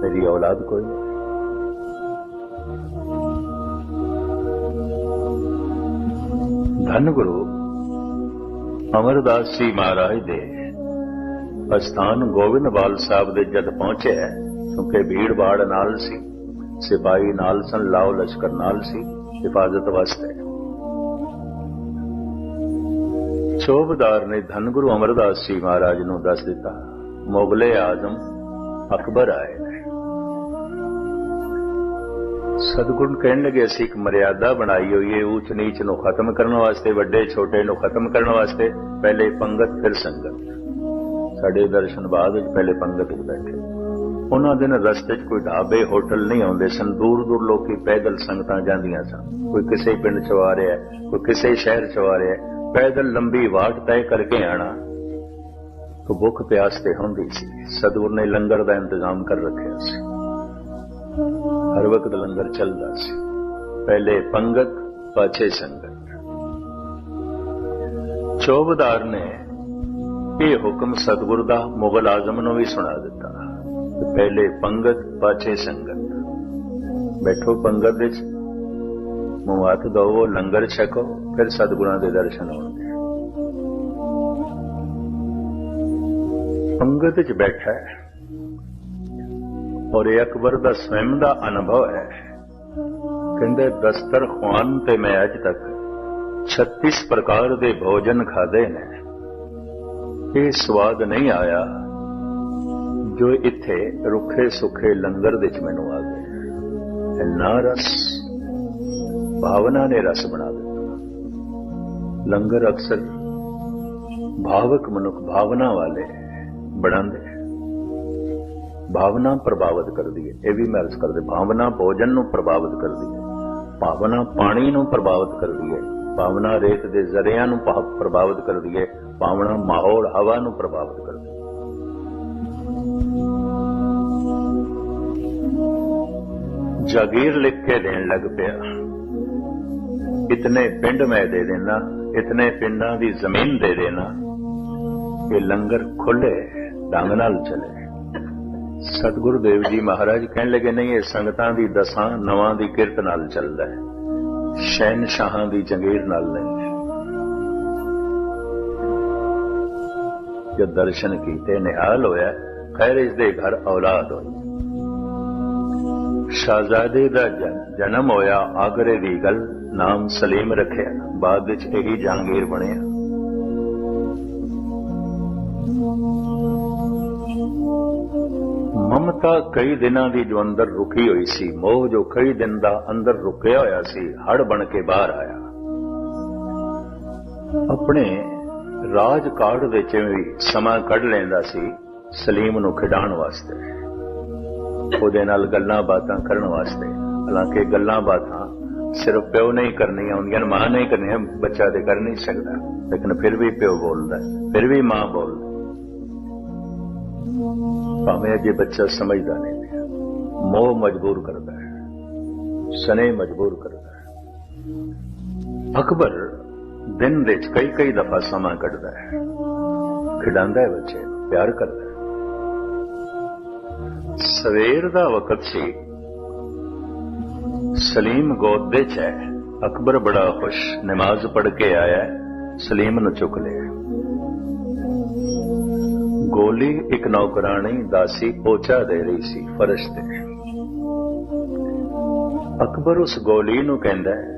ਮੇਰੀ ਔਲਾਦ ਕੋਈ ਨਹੀਂ। ਧੰਨ ਗੁਰੂ ਅਮਰਦਾਸ ਜੀ ਮਹਾਰਾਜ ਦੇ ਅਸਥਾਨ ਗੋਬਿੰਦਵਾਲ ਸਾਹਿਬ ਦੇ ਜਦ ਪਹੁੰਚਿਆ ਕਿਉਂਕਿ ਭੀੜ ਬਾੜ ਨਾਲ ਸੀ। ਸਿਪਾਹੀ ਨਾਲ ਸਨ, ਲਾਓ ਲਸ਼ਕਰ ਨਾਲ ਸੀ, ਹਿਫਾਜ਼ਤ ਵਾਸਤੇ। ਸ਼ੋਭਦਾਰ ਨੇ ਧੰਨ ਗੁਰੂ ਅਮਰਦਾਸ ਜੀ ਮਹਾਰਾਜ ਨੂੰ ਦੱਸ ਦਿੱਤਾ, ਮੁਗਲੇ ਆਜ਼ਮ ਅਕਬਰ ਆਏ ਨੇ। ਸਤਿਗੁਰੂ ਕਹਿਣ ਲੱਗੇ, ਅਸੀਂ ਇੱਕ ਮਰਿਆਦਾ ਬਣਾਈ ਹੋਈ ਹੈ ਊਚ ਨੀਚ ਨੂੰ ਖਤਮ ਕਰਨ ਵਾਸਤੇ, ਵੱਡੇ ਛੋਟੇ ਨੂੰ ਖਤਮ ਕਰਨ ਵਾਸਤੇ, ਪਹਿਲੇ ਪੰਗਤ, ਫਿਰ ਸੰਗਤ। ਸਾਡੇ ਦਰਸ਼ਨ ਬਾਅਦ ਵਿੱਚ ਪਹਿਲੇ ਪੰਗਤ ਵਿੱਚ ਬੈਠੇ। ਉਹਨਾਂ ਦਿਨ ਰਸਤੇ 'ਚ ਕੋਈ ਢਾਬੇ, ਹੋਟਲ ਨਹੀਂ ਆਉਂਦੇ ਸਨ। ਦੂਰ ਦੂਰ ਲੋਕੀ ਪੈਦਲ ਸੰਗਤਾਂ ਜਾਂਦੀਆਂ ਸਨ। ਕੋਈ ਕਿਸੇ ਪਿੰਡ 'ਚ ਆ ਰਿਹਾ, ਕੋਈ ਕਿਸੇ ਸ਼ਹਿਰ 'ਚ ਆ ਰਿਹਾ, ਪੈਦਲ ਲੰਬੀ ਵਾਟ ਤੈਅ ਕਰਕੇ ਆਣਾ। ਤਾਂ ਭੁੱਖ ਪਿਆਸ ਤੇ ਹੁੰਦੀ ਸੀ। ਸਤਿਗੁਰ ਨੇ ਲੰਗਰ ਦਾ ਇੰਤਜ਼ਾਮ ਕਰ ਰੱਖਿਆ ਸੀ। ਹਰ ਵਕਤ ਲੰਗਰ ਚੱਲਦਾ ਸੀ। ਪਹਿਲੇ ਪੰਗਤ, ਪਾਛੇ ਸੰਗਤ। ਚੌਬਦਾਰ ਨੇ ਇਹ ਹੁਕਮ ਸਤਿਗੁਰ ਦਾ ਮੁਗਲ ਆਜ਼ਮ ਨੂੰ ਵੀ ਸੁਣਾ ਦਿੱਤਾ। ਪਹਿਲੇ ਪੰਗਤ, ਪਾਛੇ ਸੰਗਤ। ਬੈਠੋ ਪੰਗਤ ਵਿੱਚ। ਮਵਾਤ ਦੋ ਲੰਗਰ ਛਕੋ, ਫਿਰ ਸਤਿਗੁਰਾਂ ਦੇ ਦਰਸ਼ਨ ਹੋਣਗੇ। ਪੰਗਤ ਵਿੱਚ ਬੈਠਾ ਹੈ। ਔਰ ਇਹ ਅਕਬਰ ਦਾ ਸਵੈਮ ਦਾ ਅਨੁਭਵ ਹੈ। ਕਹਿੰਦੇ ਦਸਤਰਖਵਾਨ ਤੇ ਮੈਂ ਅੱਜ ਤੱਕ 36 ਪ੍ਰਕਾਰ ਦੇ ਭੋਜਨ ਖਾਦੇ ਨੇ। ਇਹ ਸਵਾਦ ਨਹੀਂ ਆਇਆ ਜੋ ਇੱਥੇ ਰੁੱਖੇ ਸੁੱਖੇ ਲੰਗਰ ਵਿੱਚ ਮੈਨੂੰ ਆ ਗਿਆ ਇੰਨਾ ਰਸ, ਭਾਵਨਾ ਨੇ ਰਸ ਬਣਾ ਦਿੱਤਾ। ਲੰਗਰ ਅਕਸਰ ਭਾਵਕ ਮਨੁੱਖ ਭਾਵਨਾ ਵਾਲੇ ਬਣਾਉਂਦੇ ਭਾਵਨਾ ਪ੍ਰਭਾਵਿਤ ਕਰਦੀ ਹੈ। ਇਹ ਵੀ ਮੈਂ ਅਰਜ਼ ਕਰਦੇ, ਭਾਵਨਾ ਭੋਜਨ ਨੂੰ ਪ੍ਰਭਾਵਿਤ ਕਰਦੀ ਹੈ। ਭਾਵਨਾ ਪਾਣੀ ਨੂੰ ਪ੍ਰਭਾਵਿਤ ਕਰਦੀ ਹੈ। ਭਾਵਨਾ ਰੇਤ ਦੇ ਜ਼ਰਿਆਂ ਨੂੰ ਪ੍ਰਭਾਵਿਤ ਕਰਦੀ ਹੈ। ਪਾਵਣਾ ਮਾਹੌਲ, ਹਵਾ ਨੂੰ ਪ੍ਰਭਾਵਿਤ ਕਰਦਾ ਹੈ। ਜਾਗੀਰ ਲਿਖ ਕੇ ਦੇਣ ਲੱਗ ਪਿਆ, ਇਤਨੇ ਪਿੰਡ ਮੈਂ ਦੇ ਦੇਣਾ, ਇਤਨੇ ਪਿੰਡਾਂ ਦੀ ਜ਼ਮੀਨ ਦੇ ਦੇਣਾ, ਇਹ ਲੰਗਰ ਖੁੱਲੇ ਢੰਗ ਨਾਲ ਚਲੇ। ਸਤਿਗੁਰੂ ਦੇਵ ਜੀ ਮਹਾਰਾਜ ਕਹਿਣ ਲੱਗੇ, ਨਹੀਂ, ਇਹ ਸੰਗਤਾਂ ਦੀ ਦਸਾਂ ਨਵਾਂ ਦੀ ਕਿਰਤ ਨਾਲ ਚੱਲਦਾ ਹੈ ਸ਼ਹਿਨशाਹਾਂ ਦੀ ਜੰਗੀਰ ਨਾਲ ਜੋ ਦਰਸ਼ਨ ਕੀਤੇ, ਨਿਹਾਲ ਹੋਇਆ, ਖੈਰ ਇਸ ਦੇ ਘਰ ਔਲਾਦ ਹੋਈ। ਸ਼ਾਹਜ਼ਾਦੇ ਦਾ ਜਨਮ ਹੋਇਆ, ਆਗਰੇ ਦੀ ਗੱਲ ਨਾਮ ਸਲੀਮ ਰੱਖਿਆ। ਬਾਅਦ ਵਿੱਚ ਇਹੀ ਜਹਾਂਗੀਰ ਬਣਿਆ। ਮਮਤਾ ਕਈ ਦਿਨਾਂ ਦੀ ਜੋ ਅੰਦਰ ਰੁਕੀ ਹੋਈ ਸੀ, ਮੋਹ ਜੋ ਕਈ ਦਿਨ ਦਾ ਅੰਦਰ ਰੁਕਿਆ ਹੋਇਆ ਸੀ ਹੜ ਬਣ ਕੇ ਬਾਹਰ ਆਇਆ। ਆਪਣੇ ਰਾਜ ਕਾਰਡ ਵਿੱਚ ਵੀ ਸਮਾਂ ਕੱਢ ਲੈਂਦਾ ਸੀ ਸਲੀਮ ਨੂੰ ਖਿਡਾਉਣ ਵਾਸਤੇ। ਉਹਦੇ ਨਾਲ ਗੱਲਾਂ ਬਾਤਾਂ ਕਰਨ ਵਾਸਤੇ। ਹਾਲਾਂਕਿ ਗੱਲਾਂ ਬਾਤਾਂ ਸਿਰਫ ਪਿਓ ਨਹੀਂ ਕਰਨੀਆਂ ਹੁੰਦੀਆਂ ਮਾਂ ਨਹੀਂ ਕਰਨੀਆਂ, ਬੱਚਾ ਤੇ ਕਰ ਨਹੀਂ ਸਕਦਾ। ਲੇਕਿਨ ਫਿਰ ਵੀ ਪਿਓ ਬੋਲਦਾ ਫਿਰ ਵੀ ਮਾਂ ਬੋਲਦੀ ਭਾਵੇਂ ਅਜੇ ਬੱਚਾ ਸਮਝਦਾ ਨਹੀਂ ਮੋਹ ਮਜਬੂਰ ਕਰਦਾ ਹੈ ਸਨੇ ਮਜਬੂਰ ਕਰਦਾ ਹੈ। ਅਕਬਰ ਦਿਨ ਵਿੱਚ ਕਈ ਕਈ ਦਫਾ ਸਮਾਂ ਕੱਢਦਾ ਹੈ। ਖਿਡਾਉਂਦਾ ਹੈ ਬੱਚੇ ਨੂੰ, ਪਿਆਰ ਕਰਦਾ ਹੈ। ਸਵੇਰ ਦਾ ਵਕਤ ਸੀ। ਸਲੀਮ ਗੋਦ ਦੇ ਚ ਹੈ। ਅਕਬਰ ਬੜਾ ਖੁਸ਼, ਨਮਾਜ਼ ਪੜ੍ਹ ਕੇ ਆਇਆ ਸਲੀਮ ਨੂੰ ਚੁੱਕ ਲਿਆ। ਗੋਲੀ ਇੱਕ ਨੌਕਰਾਣੀ ਦਾਸੀ ਪੋਚਾ ਦੇ ਰਹੀ ਸੀ ਫਰਸ਼ ਤੇ ਅਕਬਰ ਉਸ ਗੋਲੀ ਨੂੰ ਕਹਿੰਦਾ ਹੈ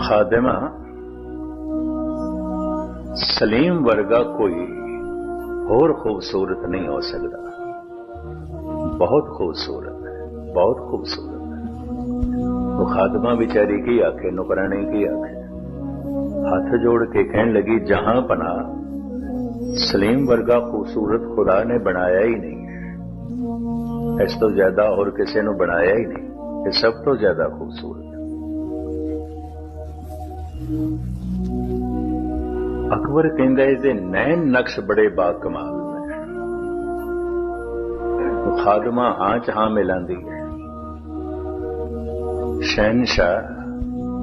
ਖਾਦਮਾ ਸਲੀਮ ਵਰਗਾ ਕੋਈ ਹੋਰ ਖੂਬਸੂਰਤ ਨਹੀਂ ਹੋ ਸਕਦਾ ਬਹੁਤ ਖੂਬਸੂਰਤ ਹੈ ਬਹੁਤ ਖੂਬਸੂਰਤ ਹੈ ਉਹ ਖਾਦਮਾ ਵਿਚਾਰੀ ਕੀ ਆਖੇ ਨੁਕਰਾਣੀ ਕੀ ਆਖੇ ਹੱਥ ਜੋੜ ਕੇ ਕਹਿਣ ਲੱਗੀ ਜਹਾਂ ਪਨਾ ਸਲੀਮ ਵਰਗਾ ਖੂਬਸੂਰਤ ਖੁਦਾ ਨੇ ਬਣਾਇਆ ਹੀ ਨਹੀਂ ਹੈ ਇਸ ਤੋਂ ਜ਼ਿਆਦਾ ਹੋਰ ਕਿਸੇ ਨੂੰ ਬਣਾਇਆ ਹੀ ਨਹੀਂ ਇਹ ਸਭ ਤੋਂ ਜ਼ਿਆਦਾ ਖੂਬਸੂਰਤ ਹੈ ਅਕਬਰ ਕਹਿੰਦਾ ਇਹਦੇ ਨੈਣ ਨਕਸ਼ ਬੜੇ ਬਾ ਕਮਾਲ ਨੇ ਉਹ ਖਾਦਮਾ ਹਾਂ ਚ ਹਾਂ ਮਿਲਾਂਦੀ ਹੈ ਸ਼ਹਿਨशाह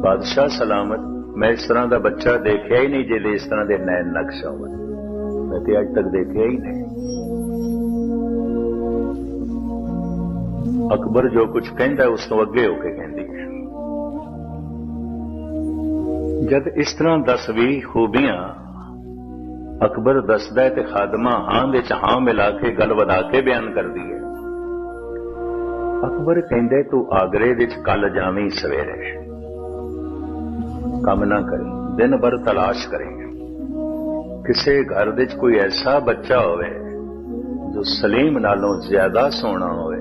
ਬਾਦਸ਼ਾਹ ਸਲਾਮਤ ਮੈਂ ਇਸ ਤਰ੍ਹਾਂ ਦਾ ਬੱਚਾ ਦੇਖਿਆ ਹੀ ਨਹੀਂ ਜਿਹਦੇ ਇਸ ਤਰ੍ਹਾਂ ਦੇ ਨੈਣ ਨਕਸ਼ ਹੋਣ ਮੈਂ ਤੇ ਅੱਜ ਤੱਕ ਦੇਖਿਆ ਹੀ ਨਹੀਂ ਅਕਬਰ ਜੋ ਕੁਝ ਕਹਿੰਦਾ ਉਸ ਤੋਂ ਅੱਗੇ ਹੋ ਕੇ ਕਹਿੰਦੀ ਜਦ ਇਸ ਤਰ੍ਹਾਂ ਦਸ ਵੀ ਖੂਬੀਆਂ ਅਕਬਰ ਦੱਸਦਾ ਹੈ ਤੇ ਖਾਦਮਾ ਹਾਂ ਵਿੱਚ ਹਾਂ ਮਿਲਾ ਕੇ ਗੱਲ ਵਧਾ ਕੇ ਬਿਆਨ ਕਰਦੀ ਹੈ। ਅਕਬਰ ਕਹਿੰਦੇ ਤੂੰ ਆਗਰੇ ਵਿੱਚ ਕੱਲ ਜਾਵੀਂ ਸਵੇਰੇ। ਕੰਮ ਨਾ ਕਰੀ, ਦਿਨ ਭਰ ਤਲਾਸ਼ ਕਰੇ। ਕਿਸੇ ਘਰ ਵਿੱਚ ਕੋਈ ਐਸਾ ਬੱਚਾ ਹੋਵੇ ਜੋ ਸਲੀਮ ਨਾਲੋਂ ਜ਼ਿਆਦਾ ਸੋਹਣਾ ਹੋਵੇ,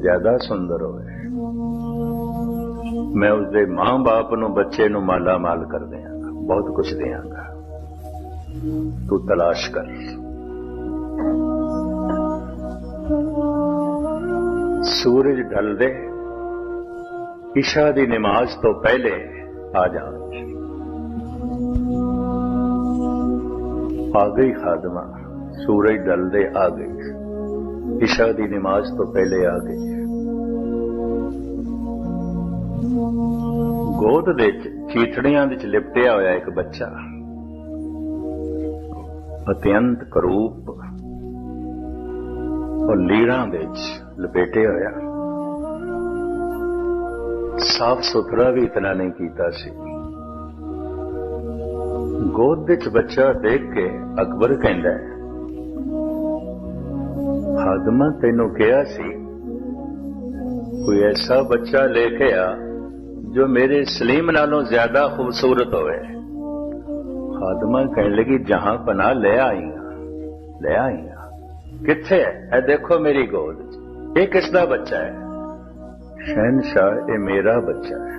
ਜ਼ਿਆਦਾ ਸੁੰਦਰ ਹੋਵੇ। ਮੈਂ ਉਸਦੇ ਮਾਂ-ਬਾਪ ਨੂੰ ਬੱਚੇ ਨੂੰ ਮਾਲਾ ਮਾਲ ਕਰ ਦਿਆਂਗਾ ਬਹੁਤ ਕੁਝ ਦਿਆਂਗਾ ਤੂੰ ਤਲਾਸ਼ ਕਰ ਸੂਰਜ ਢਲਦੇ ਇਸ਼ਾ ਦੀ ਨਮਾਜ਼ ਤੋਂ ਪਹਿਲੇ ਆ ਜਾ ਆ ਗਈ ਖਾਦਮਾ ਸੂਰਜ ਢਲਦੇ ਆ ਗਈ ਇਸ਼ਾ ਦੀ ਨਮਾਜ਼ ਤੋਂ ਪਹਿਲੇ ਆ ਗਈ ਗੋਦ ਵਿੱਚ ਚੀਥੜੀਆਂ ਵਿੱਚ ਲਿਪਟਿਆ ਹੋਇਆ ਇੱਕ ਬੱਚਾ। ਅਤਿਅੰਤ ਕਰੂਪ। ਔਰ ਲੀਰਾਂ ਵਿੱਚ ਲਪੇਟੇ ਹੋਇਆ। ਸਾਫ਼ ਸੁਥਰਾ ਵੀ ਇਤਨਾ ਨਹੀਂ ਕੀਤਾ ਸੀ। ਗੋਦ ਵਿੱਚ ਬੱਚਾ ਦੇਖ ਕੇ ਅਕਬਰ ਕਹਿੰਦਾ ਹੈ, ਖਾਦਮਾ ਤੈਨੂੰ ਕਿਹਾ ਸੀ ਕੋਈ ਐਸਾ ਬੱਚਾ ਲੈ ਕੇ ਆ ਜੋ ਮੇਰੇ ਸਲੀਮ ਨਾਲੋਂ ਜ਼ਿਆਦਾ ਖੂਬਸੂਰਤ ਹੋਵੇ ਖਾਦਮਾ ਕਹਿਣ ਲੱਗੀ ਜਹਾਂ ਪਨਾ ਲੈ ਆਈ ਹਾਂ ਲੈ ਆਈ ਹਾਂ ਕਿੱਥੇ ਹੈ ਇਹ ਦੇਖੋ ਮੇਰੀ ਗੋਦ 'ਚ ਇਹ ਕਿਸ ਦਾ ਬੱਚਾ ਹੈ ਸ਼ਹਿਨशाह ਇਹ ਮੇਰਾ ਬੱਚਾ ਹੈ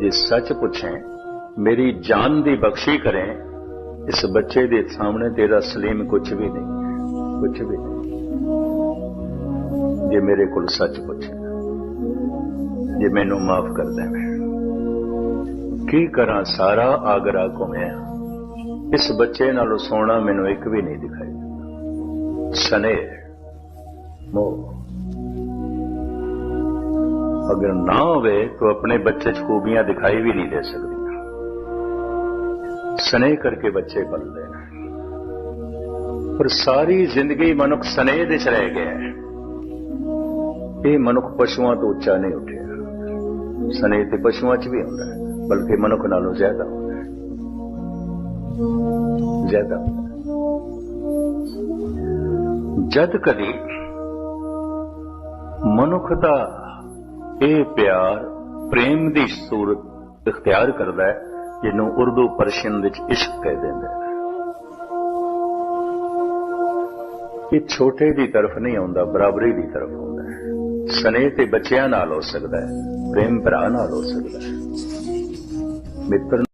ਜੇ ਸੱਚ ਪੁੱਛੇ ਮੇਰੀ ਜਾਨ ਦੀ ਬਖਸ਼ੀ ਕਰੇ ਇਸ ਬੱਚੇ ਦੇ ਸਾਹਮਣੇ ਤੇਰਾ ਸਲੀਮ ਕੁਝ ਵੀ ਨਹੀਂ ਕੁਝ ਵੀ ਨਹੀਂ ਜੇ ਮੇਰੇ ਕੋਲ ਸੱਚ ਪੁੱਛੇ ਜੇ ਮੈਨੂੰ ਮਾਫ ਕਰ ਦੇਵੇ ਕੀ ਕਰਾਂ ਸਾਰਾ ਆਗਰਾ ਘੁੰਮਿਆ ਇਸ ਬੱਚੇ ਨਾਲੋਂ ਸੋਹਣਾ ਮੈਨੂੰ ਇੱਕ ਵੀ ਨਹੀਂ ਦਿਖਾਈ ਦਿੰਦਾ ਸਨੇ ਮੋ ਅਗਰ ਨਾ ਹੋਵੇ ਤਾਂ ਆਪਣੇ ਬੱਚੇ 'ਚ ਖੂਬੀਆਂ ਦਿਖਾਈ ਵੀ ਨਹੀਂ ਦੇ ਸਕਦੀਆਂ ਸਨੇ ਕਰਕੇ ਬੱਚੇ ਪਲਦੇ ਨੇ ਪਰ ਸਾਰੀ ਜ਼ਿੰਦਗੀ ਮਨੁੱਖ ਸਨੇ ਦੇ 'ਚ ਰਹਿ ਗਿਆ ਹੈ ਇਹ ਮਨੁੱਖ ਪਸ਼ੂਆਂ ਤੋਂ ਉੱਚਾ ਨਹੀਂ ਉੱਠਿਆ ਸਨੇ ਤੇ ਪਸ਼ੂਆਂ 'ਚ ਵੀ ਹੁੰਦਾ ਹੈ, ਬਲਕਿ ਮਨੁੱਖ ਨਾਲੋਂ ਜ਼ਿਆਦਾ ਹੁੰਦਾ ਹੈ। ਜ਼ਿਆਦਾ ਜਦ ਕਦੀ ਮਨੁੱਖ ਦਾ ਇਹ ਪਿਆਰ ਪ੍ਰੇਮ ਦੀ ਸੂਰਤ ਇਖਤਿਆਰ ਕਰਦਾ ਹੈ, ਜਿਹਨੂੰ ਉਰਦੂ ਪਰਸ਼ੀਅਨ ਵਿੱਚ ਇਸ਼ਕ ਕਹਿ ਕਹਿੰਦੇ ਨੇ ਇਹ ਛੋਟੇ ਦੀ ਤਰਫ ਨਹੀਂ ਆਉਂਦਾ, ਬਰਾਬਰੀ ਦੀ ਤਰਫ ਆਉਂਦਾ ਹੈ। ਸਨੇਹ ਤੇ ਬੱਚਿਆਂ ਨਾਲ ਹੋ ਸਕਦਾ ਹੈ ਪ੍ਰੇਮ ਭਰਾ ਨਾਲ ਹੋ ਸਕਦਾ ਹੈ। ਮਿੱਤਰ